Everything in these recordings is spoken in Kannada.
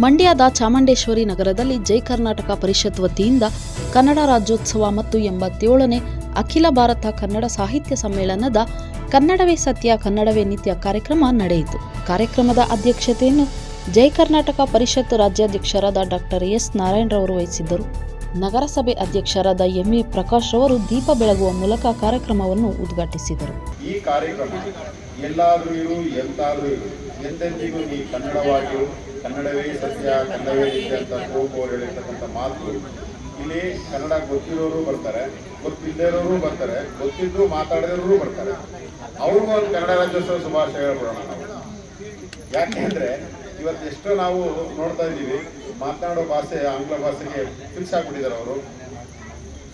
ಮಂಡ್ಯದ ಚಾಮುಂಡೇಶ್ವರಿ ನಗರದಲ್ಲಿ ಜೈ ಕರ್ನಾಟಕ ಪರಿಷತ್ ವತಿಯಿಂದ ಕನ್ನಡ ರಾಜ್ಯೋತ್ಸವ ಮತ್ತು ಎಂಬತ್ತೇಳನೇ ಅಖಿಲ ಭಾರತ ಕನ್ನಡ ಸಾಹಿತ್ಯ ಸಮ್ಮೇಳನದ ಕನ್ನಡವೇ ಸತ್ಯ, ಕನ್ನಡವೇ ನಿತ್ಯ ಕಾರ್ಯಕ್ರಮ ನಡೆಯಿತು. ಕಾರ್ಯಕ್ರಮದ ಅಧ್ಯಕ್ಷತೆಯನ್ನು ಜೈ ಕರ್ನಾಟಕ ಪರಿಷತ್ ರಾಜ್ಯಾಧ್ಯಕ್ಷರಾದ ಡಾಕ್ಟರ್ ಎಸ್ ನಾರಾಯಣರವರು ವಹಿಸಿದ್ದರು. ನಗರಸಭೆ ಅಧ್ಯಕ್ಷರಾದ ಎಂಎ ಪ್ರಕಾಶ್ ಅವರು ದೀಪ ಬೆಳಗುವ ಮೂಲಕ ಕಾರ್ಯಕ್ರಮವನ್ನು ಉದ್ಘಾಟಿಸಿದರು. ಈ ಕಾರ್ಯಕ್ರಮ ಎಲ್ಲಾದರೂ ಇರು, ಎಂತಾದರೂ ಇರು. ಎಂದೆಂದಿಗೂ ನೀ ಕನ್ನಡವಾಗಿರು. ಕನ್ನಡವೇ ಸತ್ಯ, ಕನ್ನಡವೇ ನಿತ್ಯ ಅಂತ ಅವರು ಹೇಳಿರ್ತಕ್ಕಂಥ ಮಾತು ಇಲ್ಲಿ ಕನ್ನಡ ಗೊತ್ತಿರೋರು ಬರ್ತಾರೆ ಗೊತ್ತಿಲ್ಲದೆ ಇರೋರು ಬರ್ತಾರೆ, ಗೊತ್ತಿದ್ರು ಮಾತಾಡದಿರೋರು ಬರ್ತಾರೆ. ಅವ್ರಿಗೂ ಒಂದು ಕನ್ನಡ ರಾಜ್ಯೋತ್ಸವ ಶುಭಾಶಯ ಹೇಳ್ಬಿಡೋಣ ನಾವು. ಯಾಕೆಂದ್ರೆ ಇವತ್ತು ಎಷ್ಟೋ ನಾವು ನೋಡ್ತಾ ಇದ್ದೀವಿ. ಮಾತನಾಡೋ ಭಾಷೆ ಆಂಗ್ಲ ಭಾಷೆಗೆ ಫಿಕ್ಸ್ ಆಗ್ಬಿಟ್ಟಿದ್ದಾರೆ ಅವರು.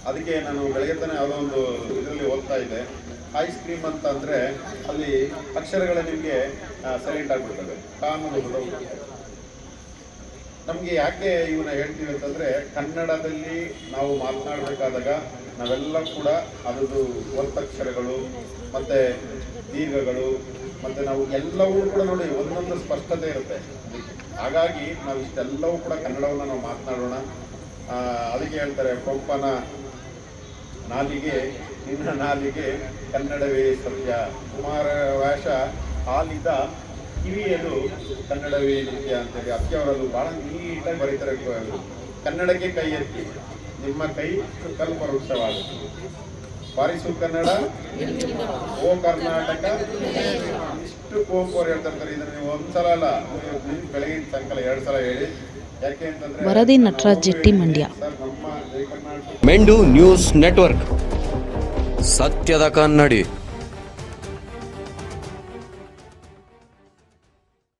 ಅದಕ್ಕೆ ನಾನು ಬೆಳಗ್ಗೆ ತಾನೇ ಯಾವುದೋ ಒಂದು ಇದರಲ್ಲಿ ಓದ್ತಾ ಇದ್ದೆ. ಐಸ್ ಕ್ರೀಮ್ ಅಂತ ಅಂದರೆ ಅಲ್ಲಿ ಅಕ್ಷರಗಳು ನಿಮಗೆ ಸೈಲೆಂಟ್ ಆಗ್ಬಿಡ್ತವೆ. ಕಾನೂನು ನಮಗೆ ಯಾಕೆ ಇವನ್ನ ಹೇಳ್ತೀವಿ ಅಂತಂದ್ರೆ ಕನ್ನಡದಲ್ಲಿ ನಾವು ಮಾತನಾಡಬೇಕಾದಾಗ ನಾವೆಲ್ಲ ಕೂಡ ಅದರದ್ದು ಒತ್ತಕ್ಷರಗಳು ಮತ್ತೆ ದೀರ್ಘಗಳು, ಮತ್ತೆ ನಾವು ಎಲ್ಲವೂ ಕೂಡ ನೋಡಿ ಒಂದೊಂದು ಸ್ಪಷ್ಟತೆ ಇರುತ್ತೆ. ಹಾಗಾಗಿ ನಾವು ಇಷ್ಟೆಲ್ಲವೂ ಕೂಡ ಕನ್ನಡವನ್ನು ನಾವು ಮಾತನಾಡೋಣ. ಅದಕ್ಕೆ ಹೇಳ್ತಾರೆ ಪಂಪನ ನಾಲಿಗೆ, ನಿನ್ನ ನಾಲಿಗೆ ಕನ್ನಡವೇ ಸತ್ಯ. ಕುಮಾರ ವ್ಯಾಸ ಆಲಿದ ಕಿವಿಯಲು ಕನ್ನಡವೇ ನಿತ್ಯ ಅಂತೇಳಿ. ಅದಕ್ಕೆ ಅವರಲ್ಲೂ ಬಹಳ ನೀಟಾಗಿ ಬರೀತಾರೆ ಕನ್ನಡಕ್ಕೆ ಕೈ ಎತ್ತಿ. ನಿಮ್ಮ ಕೈ ಕಲ್ಪ ವೃಕ್ಷವಾಗುತ್ತದೆ ಬಾರಿಸು ಕನ್ನಡ ಓ ಕರ್ನಾಟಕ. ಇಷ್ಟು ಕುವೆಂಪು ಅವ್ರು ಹೇಳ್ತಾ ಇರ್ತಾರೆ ಇದನ್ನ ನೀವು ಒಂದ್ಸಲ ಅಲ್ಲ ನೀವು ಬೆಳಗಿನ ಸಂಕಲ ಎರಡು ಸಲ ಹೇಳಿ. ಯಾಕೆ ಅಂತಂದ್ರೆ ವರದಿ ನಟರಾಜ್ ಜೆಟ್ಟಿ ಮಂಡ್ಯ. ಮೆಂಡು ನ್ಯೂಸ್ ನೆಟ್ವರ್ಕ್. ಸತ್ಯದ ಕನ್ನಡಿ.